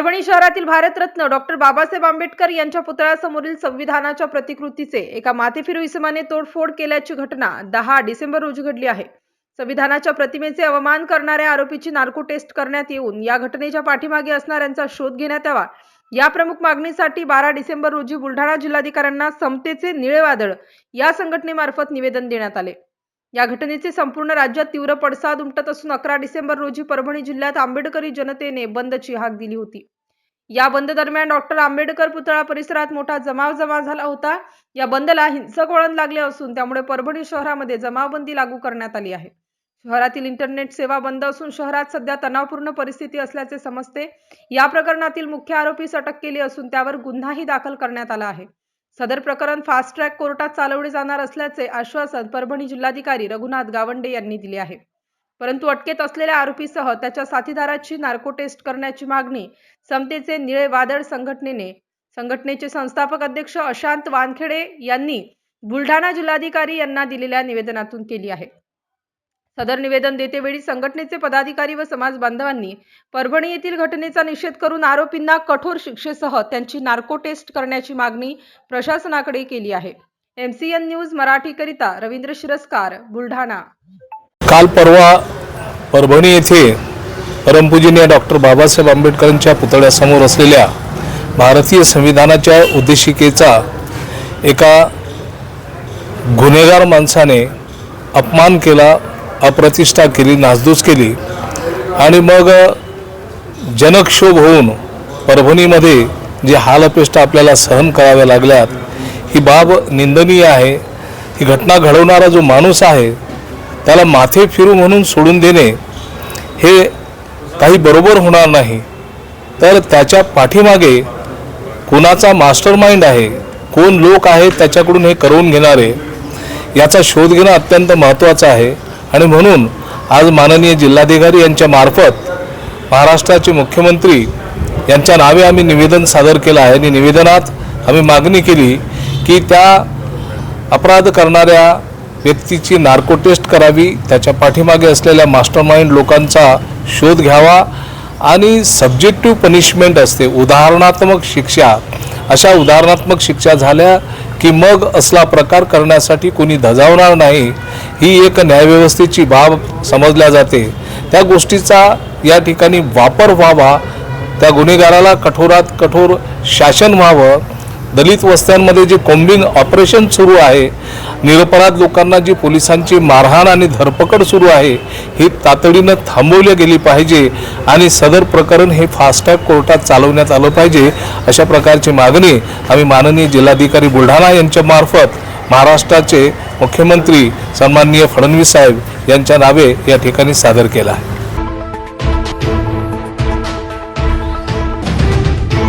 परभणी शहरातील भारतरत्न डॉक्टर बाबासाहेब आंबेडकर यांच्या पुतळ्यासमोरील संविधानाच्या प्रतिकृतीचे एका मातेफिरू इसमाने तोडफोड केल्याची घटना दहा डिसेंबर रोजी घडली आहे. संविधानाच्या प्रतिमेचे अवमान करणाऱ्या आरोपीची नार्को टेस्ट करण्यात येऊन या घटनेच्या पाठीमागे असणाऱ्यांचा शोध घेण्यात यावा. या प्रमुख मागणीसाठी बारा डिसेंबर रोजी बुलढाणा जिल्हाधिकाऱ्यांना समतेचे निळे वादळ या संघटनेमार्फत निवेदन देण्यात आले. या घटनेचे संपूर्ण राज्यात तीव्र पडसाद उमटत असून अकरा डिसेंबर रोजी परभणी जिल्ह्यात आंबेडकरी जनतेने बंदची हाक दिली होती. या बंद दरम्यान डॉक्टर आंबेडकर पुतळा परिसरात मोठा जमाव जमा झाला होता. या बंदला हिंसक वळण लागले असून त्यामुळे परभणी शहरामध्ये जमावबंदी लागू करण्यात आली आहे. शहरातील इंटरनेट सेवा बंद असून शहरात सध्या तणावपूर्ण परिस्थिती असल्याचे समजते. या प्रकरणातील मुख्य आरोपीस अटक केली असून त्यावर गुन्हाही दाखल करण्यात आला आहे. सदर प्रकरण फास्ट ट्रॅक कोर्टात चालवले जाणार असल्याचे आश्वासन परभणी जिल्हाधिकारी रघुनाथ गावंडे यांनी दिले आहे. परंतु अटकेत असलेल्या आरोपीसह त्याच्या साथीदाराची नार्को टेस्ट करण्याची मागणी समतेचे निळे वादळ संघटनेने संघटनेचे संस्थापक अध्यक्ष अशांत वानखेडे यांनी बुलढाणा जिल्हाधिकारी यांना दिलेल्या निवेदनातून केली आहे. सदर निवेदन देतेवेळी संघटनेचे पदाधिकारी व समाज बांधवांनी परभणी येथील घटनेचा निषेध करून आरोपींना कठोर शिक्षेसह त्यांची नार्को टेस्ट करण्याची मागणी प्रशासनाकडे केली आहे. एमसीएन न्यूज मराठीकरिता रवींद्र शिरस्कार बुलढाणा. काल परवा परभणी येथे परमपूजनीय डॉक्टर बाबासाहेब आंबेडकरांच्या पुतळ्यासमोर असलेल्या भारतीय संविधानाच्या उद्देशिकेचा एका गुन्हेगार माणसाने अपमान केला अप्रतिष्ठा केली नासधूस केली आणि मग जनक्षोभ होऊन परभणीमध्ये जे हालअपेष्टा आपल्याला सहन कराव्या लागल्यात ही बाब निंदनीय आहे. ही घटना घडवणारा जो माणूस आहे त्याला माथे फिरू म्हणून सोडून देणे हे काही बरोबर होणार नाही. तर त्याच्या पाठीमागे कोणाचा मास्टर माइंड आहे? कोण लोक आहेत त्याच्याकडून हे करवून घेणारे? याचा शोध घेणं अत्यंत महत्त्वाचं आहे. आणि म्हणून आज माननीय जिल्हाधिकारी यांच्या मार्फत महाराष्ट्राचे मुख्यमंत्री यांच्या नावे आम्ही निवेदन सादर केलं आहे. आणि निवेदनात आम्ही मागणी केली की त्या अपराध करणाऱ्या व्यक्तीची नार्को टेस्ट करावी त्याच्या पाठीमागे असलेल्या मास्टर माइंड लोकांचा शोध घ्यावा आणि सब्जेक्टिव्ह पनिशमेंट असते. उदाहरणात्मक शिक्षा. अशा उदाहरणात्मक शिक्षा झाल्या की मग असला प्रकार करण्यासाठी कोणी धजावणार नाही ही एक न्यायव्यवस्थेची बाब समजल्या जाते. त्या गोष्टीचा या ठिकाणी वापर व्हावा. त्या गुन्हेगाराला कठोरात कठोर शासन व्हावं. दलित वस्त्यांमध्ये जे कोम्बिंग ऑपरेशन सुरू आहे निरपराध लोकांना जी पोलिसांची मारहाण आणि धरपकड सुरू आहे ही तातडीनं थांबवली गेली पाहिजे आणि सदर प्रकरण हे फास्टॅग कोर्टात चालवण्यात आलं पाहिजे अशा प्रकारची मागणी आम्ही माननीय जिल्हाधिकारी बुलढाणा यांच्यामार्फत महाराष्ट्राचे मुख्यमंत्री सन्माननीय फडणवीस साहेब यांच्या नावे या ठिकाणी सादर केला आहे.